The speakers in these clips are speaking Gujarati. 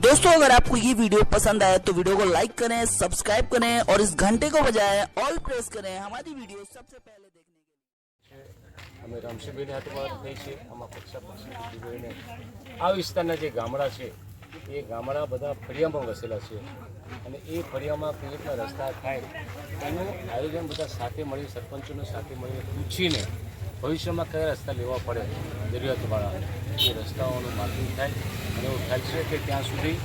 दोस्तों अगर आपको ये वीडियो पसंद आया तो वीडियो को लाइक करें सब्सक्राइब करें और इस घंटे को बजाएं ऑल प्रेस करें हमारी वीडियो सबसे पहले देखने के लिए અમે રામસિંહભાઈને હાથે વાત થઈ છે આમાં પક્ષા પક્ષી દીદીભાઈને આ વિસ્તારના જે ગામડા છે એ ગામડા બધા ફળિયામાં વસેલા છે અને એ ફળિયામાં કેવી રીતના રસ્તા થાય એનું આયોજન બધા સાથે મળી સરપંચોને સાથે મળીને પૂછીને ભવિષ્યમાં કયા રસ્તા લેવા પડે જરૂરિયાતવાળા એ રસ્તાઓનું માર્કિંગ થાય અને એવું ખ્યાલ છે કે ત્યાં સુધી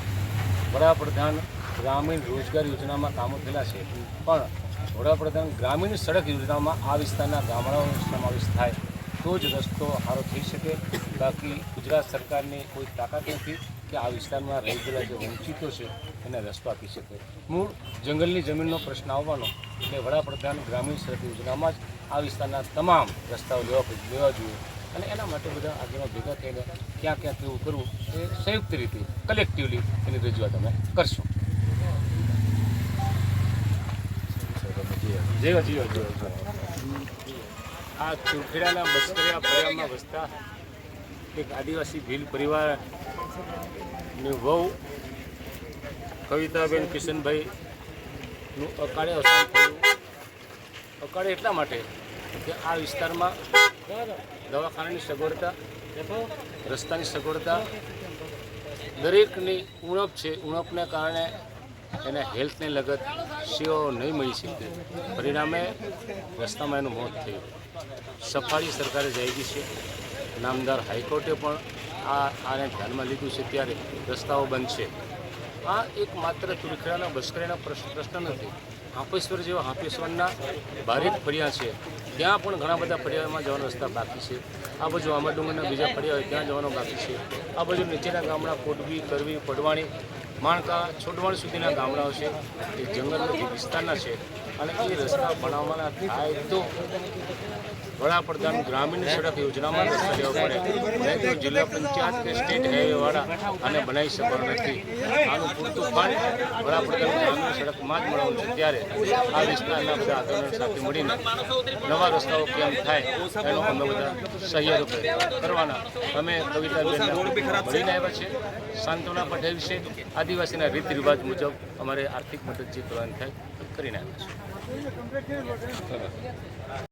વડાપ્રધાન ગ્રામીણ રોજગાર યોજનામાં કામો થયેલા છે. પણ વડાપ્રધાન ગ્રામીણ સડક યોજનામાં આ વિસ્તારના ગામડાઓનો સમાવેશ થાય તો જ રસ્તો સારો થઈ શકે. બાકી ગુજરાત સરકારની કોઈ તાકાત નથી કે આ વિસ્તારમાં રહી ગયેલા જે વંચિતો છે એને રસ્તો આપી શકે. મૂળ જંગલની જમીનનો પ્રશ્ન આવવાનો એટલે વડાપ્રધાન ગ્રામીણ સડક યોજનામાં જ આ વિસ્તારના તમામ રસ્તાઓ લેવા લેવા જોઈએ. અને એના માટે બધા આગળ ભેગા થઈને ક્યાં ક્યાં કેવું કરવું એ સંયુક્ત રીતે કલેક્ટિવલી એની રજૂઆત અમે કરશું. આ ચુરખેડાના બસ્કરિયા ફળિયામાં વસતા એક આદિવાસી ભીલ પરિવારની વહુ કવિતાબેન કિશનભાઈનું અકાળે અવસાન થયું. અકાળે એટલા માટે કે આ વિસ્તારમાં દવાખાનાની સગવડતા, રસ્તાની સગવડતા, દરેકની ઉણપ છે, ઉણપને કારણે એને હેલ્થને લગત સેવાઓ નહીં મળી શકે. પરિણામે રસ્તામાં એનું મોત થયું. સફાળી સરકારે જાયગી છે. નામદાર હાઈકોર્ટે પણ આ આને ધ્યાનમાં લીધું છે. ત્યારે રસ્તાઓ બંધ છે. આ એક માત્ર તુરખેડાના બસ્કરેના પ્રશ્ન નથી. હાંપેશ્વર જેવા હાંપેશ્વરના બારીક ફર્યા છે. ત્યાં પણ ઘણા બધા ફરિયામાં જવાનો રસ્તા બાકી છે. આ બાજુ આંબા ડુંગરના બીજા હોય ત્યાં જવાનો બાકી છે. આ બાજુ નીચેના ગામડા કોટબી, કરવી, પડવાણી, માણકા છોટવાણ સુધીના ગામડાઓ છે. એ જંગલના વિસ્તારના છે. અને એ રસ્તા બનાવવાના થાય તો વડાપ્રધાન ગ્રામીણ સડક યોજનામાં રસ્તા લેવા પડે. તો જિલ્લા પંચાયત કે સ્ટેટ હાઈવેવાળા આને બનાવી શકવાનું નથી. આનું પૂરતું પાણી વડાપ્રધાન ગ્રામીણ સડકમાં જ મળવાનું છે. ત્યારે આ વિસ્તારના બધા આગેવાનો સાથે મળીને નવા રસ્તાઓ કેમ થાય, એનો અમે બધા સહયોગ કરવાના. અમે કવિતાબેન મળીને આવ્યા છે સાંત્વના પટેલ છે. આદિવાસીના રીત રિવાજ મુજબ અમારે આર્થિક મદદ જે કરવાની થાય કરીને આવ્યા છે